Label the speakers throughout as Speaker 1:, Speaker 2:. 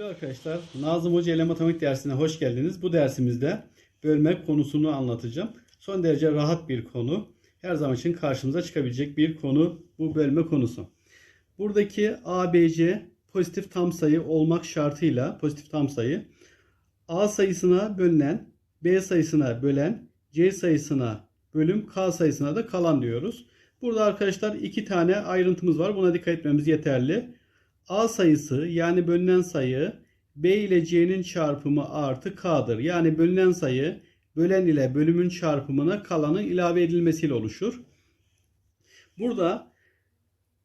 Speaker 1: Sevgili arkadaşlar, Nazım Hoca ile matematik dersine hoş geldiniz. Bu dersimizde bölme konusunu anlatacağım. Son derece rahat bir konu. Her zaman için karşımıza çıkabilecek bir konu bu bölme konusu. Buradaki ABC pozitif tam sayı olmak şartıyla pozitif tam sayı A sayısına bölünen, B sayısına bölen, C sayısına bölüm, K sayısına da kalan diyoruz. Burada arkadaşlar iki tane ayrıntımız var. Buna dikkat etmemiz yeterli. A sayısı yani bölünen sayı B ile C'nin çarpımı artı K'dır. Yani bölünen sayı bölen ile bölümün çarpımına kalanın ilave edilmesiyle oluşur. Burada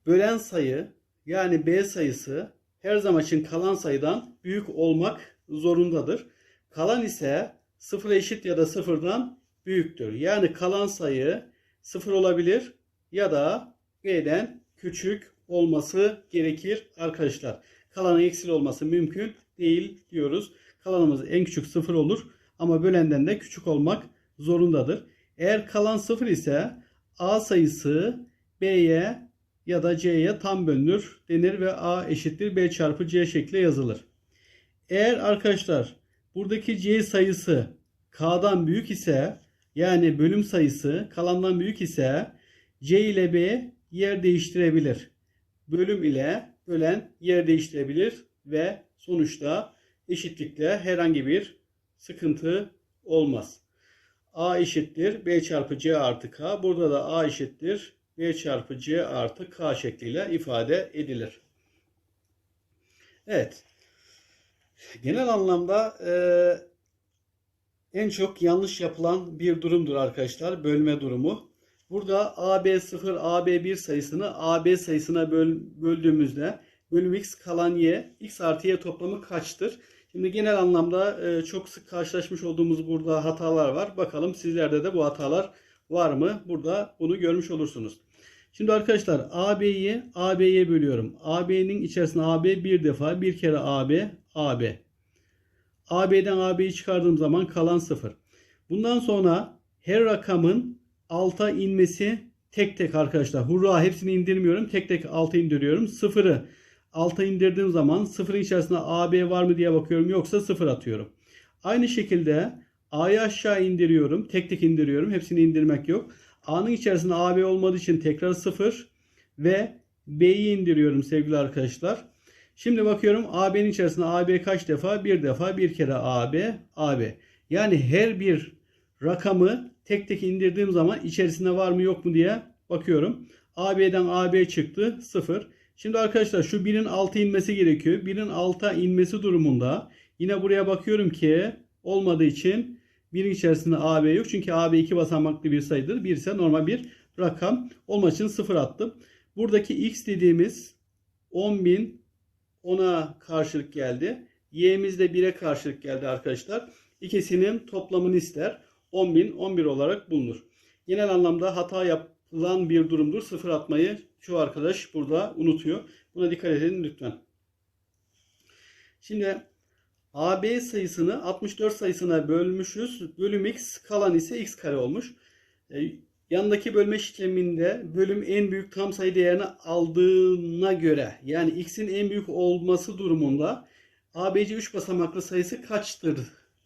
Speaker 1: bölen sayı yani B sayısı her zaman için kalan sayıdan büyük olmak zorundadır. Kalan ise sıfır eşit ya da sıfırdan büyüktür. Yani kalan sayı sıfır olabilir ya da B'den küçük olması gerekir arkadaşlar. Kalanın eksili olması mümkün değil diyoruz. Kalanımız en küçük sıfır olur ama bölenden de küçük olmak zorundadır. Eğer kalan sıfır ise A sayısı B'ye ya da C'ye tam bölünür denir ve A eşittir B çarpı C şekli yazılır. Eğer arkadaşlar buradaki C sayısı K'dan büyük ise yani bölüm sayısı kalandan büyük ise C ile B yer değiştirebilir. Bölüm ile bölen yer değiştirebilir ve sonuçta eşitlikle herhangi bir sıkıntı olmaz. A eşittir B çarpı C artı K. Burada da A eşittir B çarpı C artı K şekliyle ifade edilir. Evet. Genel anlamda e, en çok yanlış yapılan bir durumdur arkadaşlar. Bölme durumu. Burada AB0, AB1 sayısını AB sayısına böl, böldüğümüzde bölüm x kalan y, x artı y toplamı kaçtır? Şimdi genel anlamda e, çok sık karşılaşmış olduğumuz burada hatalar var. Bakalım sizlerde de bu hatalar var mı? Burada bunu görmüş olursunuz. Şimdi arkadaşlar AB'yi AB'ye bölüyorum. AB'nin içerisinde AB bir defa bir kere AB AB. AB'den AB'yi çıkardığım zaman kalan 0. Bundan sonra her rakamın alta inmesi tek tek arkadaşlar. Hurra hepsini indirmiyorum. Tek tek alta indiriyorum. Sıfırı alta indirdiğim zaman sıfırın içerisinde AB var mı diye bakıyorum. Yoksa sıfır atıyorum. Aynı şekilde A'yı aşağı indiriyorum. Tek tek indiriyorum. Hepsini indirmek yok. A'nın içerisinde AB olmadığı için tekrar sıfır ve B'yi indiriyorum sevgili arkadaşlar. Şimdi bakıyorum AB'nin içerisinde AB kaç defa? Bir defa bir kere AB, AB. Yani her bir rakamı tek tek indirdiğim zaman içerisinde var mı yok mu diye bakıyorum. AB'den AB çıktı 0. Şimdi arkadaşlar şu 1'in alta inmesi gerekiyor. 1'in alta inmesi durumunda yine buraya bakıyorum ki olmadığı için 1'in içerisinde AB yok. Çünkü AB iki basamaklı bir sayıdır. 1 ise normal bir rakam. Olmak için 0 attım. Buradaki x dediğimiz 10.000 10'a karşılık geldi. Y'miz de 1'e karşılık geldi arkadaşlar. İkisinin toplamını ister. 10.000 11 olarak bulunur. Genel anlamda hata yapılan bir durumdur. Sıfır atmayı şu arkadaş burada unutuyor. Buna dikkat edin lütfen. Şimdi AB sayısını 64 sayısına bölmüşüz. Bölüm x kalan ise x kare olmuş. E, yanındaki bölme işleminde bölüm en büyük tam sayı değerini aldığına göre yani x'in en büyük olması durumunda ABC 3 basamaklı sayısı kaçtır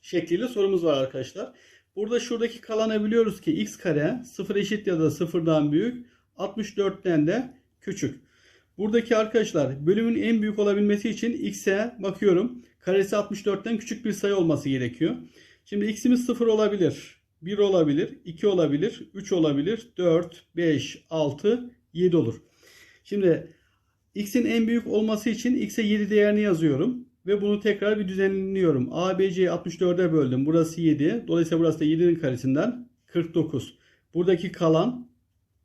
Speaker 1: şekliyle sorumuz var arkadaşlar. Burada şuradaki kalanı biliyoruz ki x kare 0 eşit ya da 0'dan büyük 64'ten de küçük. Buradaki arkadaşlar bölümün en büyük olabilmesi için x'e bakıyorum. Karesi 64'ten küçük bir sayı olması gerekiyor. Şimdi x'imiz 0 olabilir. 1 olabilir, 2 olabilir, 3 olabilir, 4, 5, 6, 7 olur. Şimdi x'in en büyük olması için x'e 7 değerini yazıyorum. Ve bunu tekrar bir düzenliyorum. ABC'yi 64'e böldüm. Burası 7. Dolayısıyla burası da 7'nin karesinden 49. Buradaki kalan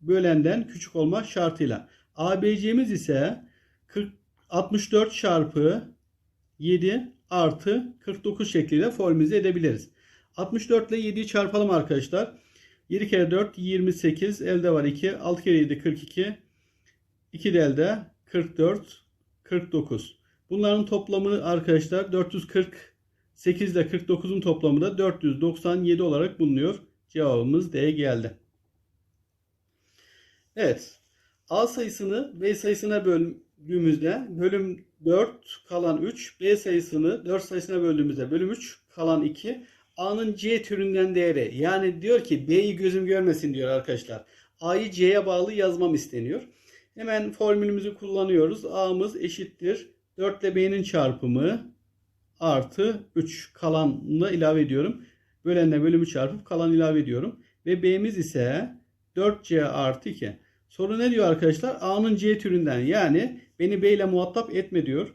Speaker 1: bölenden küçük olma şartıyla. ABC'miz ise 40, 64 çarpı 7 artı 49 şekliyle formüle edebiliriz. 64 ile 7'yi çarpalım arkadaşlar. 7 kere 4 28 elde var 2. 6 kere 7 42. 2 de elde 44 49. Bunların toplamı arkadaşlar 448 ile 49'un toplamı da 497 olarak bulunuyor. Cevabımız D geldi. Evet. A sayısını B sayısına böl böldüğümüzde bölüm 4 kalan 3. B sayısını 4 sayısına böldüğümüzde bölüm 3 kalan 2. A'nın C türünden değeri. Yani diyor ki B'yi gözüm görmesin diyor arkadaşlar. A'yı C'ye bağlı yazmam isteniyor. Hemen formülümüzü kullanıyoruz. A'mız eşittir. 4 ile B'nin çarpımı artı 3 kalanını ilave ediyorum. Bölenle bölümü çarpıp kalan ilave ediyorum. Ve B'miz ise 4C artı 2. Soru ne diyor arkadaşlar? A'nın C türünden yani beni B ile muhatap etme diyor.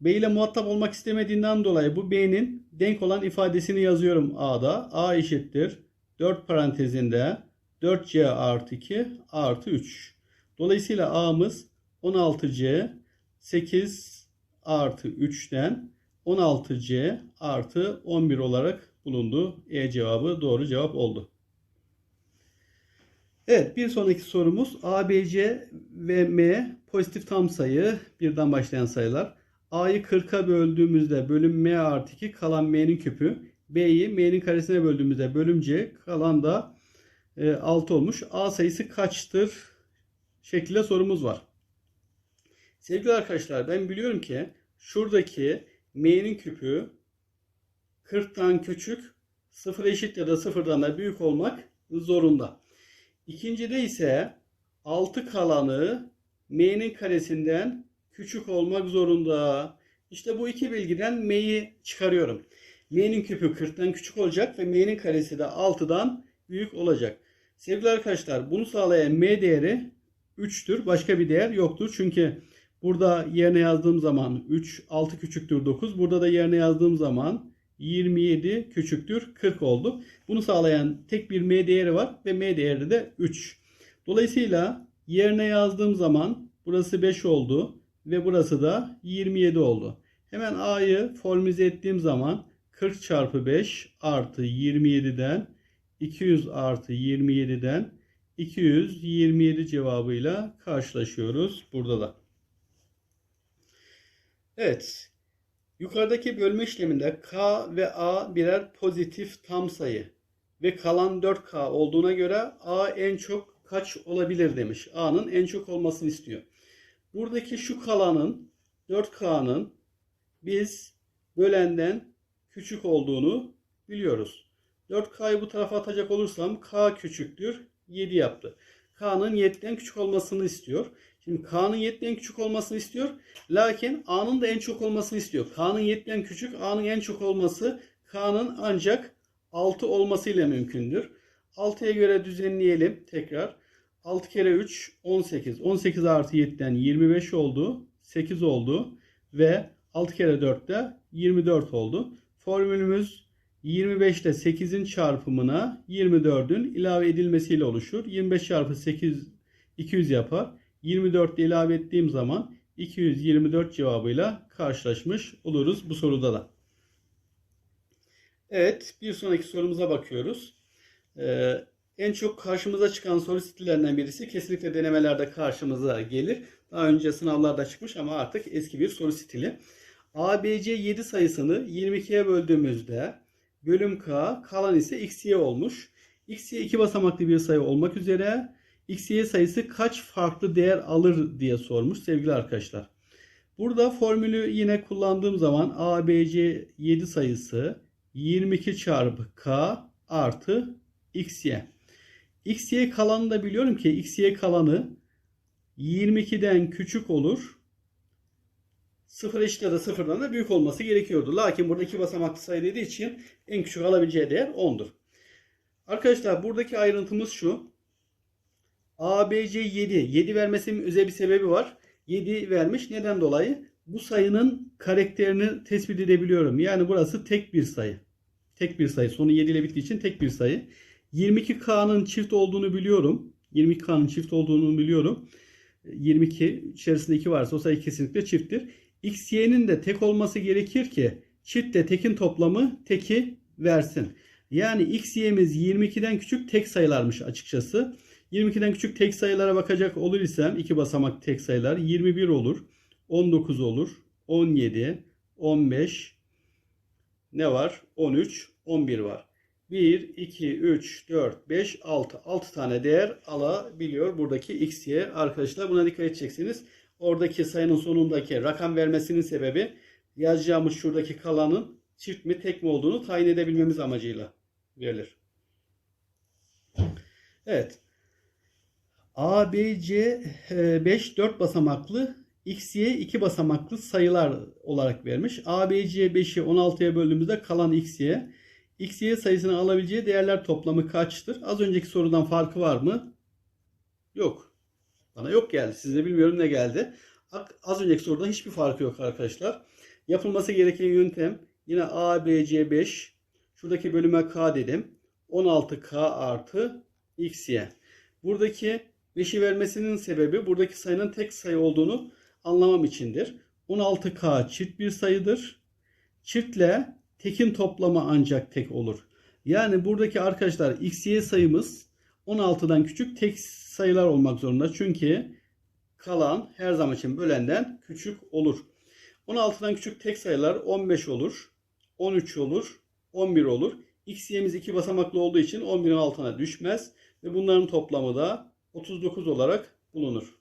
Speaker 1: B ile muhatap olmak istemediğinden dolayı bu B'nin denk olan ifadesini yazıyorum A'da. A eşittir 4 parantezinde 4C artı 2 artı 3. Dolayısıyla A'mız 16C 8 artı 3'ten 16C artı 11 olarak bulundu. E cevabı doğru cevap oldu. Evet bir sonraki sorumuz A, B, C ve M pozitif tam sayı birden başlayan sayılar. A'yı 40'a böldüğümüzde bölüm M artı 2 kalan M'nin küpü. B'yi M'nin karesine böldüğümüzde bölüm C kalan da e, 6 olmuş. A sayısı kaçtır? Şeklinde sorumuz var. Sevgili arkadaşlar ben biliyorum ki şuradaki M'nin küpü 40'tan küçük 0 eşit ya da 0'dan da büyük olmak zorunda. İkincide ise 6 kalanı m'nin karesinden küçük olmak zorunda. İşte bu iki bilgiden m'yi çıkarıyorum. m'nin küpü 40'tan küçük olacak ve m'nin karesi de 6'dan büyük olacak. Sevgili arkadaşlar bunu sağlayan m değeri 3'tür. Başka bir değer yoktur. Çünkü burada yerine yazdığım zaman 3, 6 küçüktür 9. Burada da yerine yazdığım zaman 27 küçüktür 40 oldu. Bunu sağlayan tek bir m değeri var ve m değeri de 3. Dolayısıyla yerine yazdığım zaman burası 5 oldu ve burası da 27 oldu. Hemen a'yı formülize ettiğim zaman 40 çarpı 5 artı 27'den 200 artı 27'den 227 cevabıyla karşılaşıyoruz burada da. Evet. Yukarıdaki bölme işleminde k ve a birer pozitif tam sayı ve kalan 4k olduğuna göre a en çok kaç olabilir demiş. a'nın en çok olmasını istiyor. Buradaki şu kalanın 4k'nın biz bölenden küçük olduğunu biliyoruz. 4k'yı bu tarafa atacak olursam k küçüktür 7 yaptı. k'nın 7'den küçük olmasını istiyor. Şimdi K'nın 7'den küçük olmasını istiyor. Lakin A'nın da en çok olmasını istiyor. K'nın 7'den küçük, A'nın en çok olması K'nın ancak 6 olmasıyla mümkündür. 6'ya göre düzenleyelim tekrar. 6 kere 3 18. 18 artı 7'den 25 oldu. 8 oldu. Ve 6 kere 4 de 24 oldu. Formülümüz 25 ile 8'in çarpımına 24'ün ilave edilmesiyle oluşur. 25 çarpı 8 200 yapar. 24 ile ilave ettiğim zaman 224 cevabıyla karşılaşmış oluruz bu soruda da. Evet bir sonraki sorumuza bakıyoruz. Ee, en çok karşımıza çıkan soru stillerinden birisi kesinlikle denemelerde karşımıza gelir. Daha önce sınavlarda çıkmış ama artık eski bir soru stili. ABC 7 sayısını 22'ye böldüğümüzde bölüm K kalan ise XY olmuş. XY iki basamaklı bir sayı olmak üzere XY sayısı kaç farklı değer alır diye sormuş sevgili arkadaşlar. Burada formülü yine kullandığım zaman ABC 7 sayısı 22 çarpı K artı XY. XY kalanı da biliyorum ki XY kalanı 22'den küçük olur. 0 eşit ya da 0'dan da büyük olması gerekiyordu. Lakin burada iki basamaklı sayı dediği için en küçük alabileceği değer 10'dur. Arkadaşlar buradaki ayrıntımız şu. ABC 7. 7 vermesinin özel bir sebebi var. 7 vermiş. Neden dolayı? Bu sayının karakterini tespit edebiliyorum. Yani burası tek bir sayı. Tek bir sayı. Sonu 7 ile bittiği için tek bir sayı. 22K'nın çift olduğunu biliyorum. 22K'nın çift olduğunu biliyorum. 22 içerisinde 2 varsa o sayı kesinlikle çifttir. XY'nin de tek olması gerekir ki çiftle tekin toplamı teki versin. Yani XY'miz 22'den küçük tek sayılarmış açıkçası. 22'den küçük tek sayılara bakacak olur isem iki basamak tek sayılar 21 olur, 19 olur, 17, 15 ne var? 13, 11 var. 1, 2, 3, 4, 5, 6. 6 tane değer alabiliyor buradaki XY arkadaşlar. Buna dikkat edeceksiniz. oradaki sayının sonundaki rakam vermesinin sebebi yazacağımız şuradaki kalanın çift mi tek mi olduğunu tayin edebilmemiz amacıyla verilir. Evet. A, B, C 5 4 basamaklı X, Y 2 basamaklı sayılar olarak vermiş. A, B, C 5'i 16'ya böldüğümüzde kalan X, Y. X, Y sayısını alabileceği değerler toplamı kaçtır? Az önceki sorudan farkı var mı? Yok. Bana yok geldi. Size bilmiyorum ne geldi. Az önceki soruda hiçbir farkı yok arkadaşlar. Yapılması gereken yöntem yine A, B, C 5. Şuradaki bölüme K dedim. 16K artı X, Y. Buradaki 5'i vermesinin sebebi buradaki sayının tek sayı olduğunu anlamam içindir. 16K çift bir sayıdır. Çiftle tekin toplamı ancak tek olur. Yani buradaki arkadaşlar x, y sayımız 16'dan küçük tek sayılar olmak zorunda. Çünkü kalan her zaman için bölenden küçük olur. 16'dan küçük tek sayılar 15 olur, 13 olur, 11 olur. X, y'miz iki basamaklı olduğu için 11'in altına düşmez ve bunların toplamı da 39 olarak bulunur.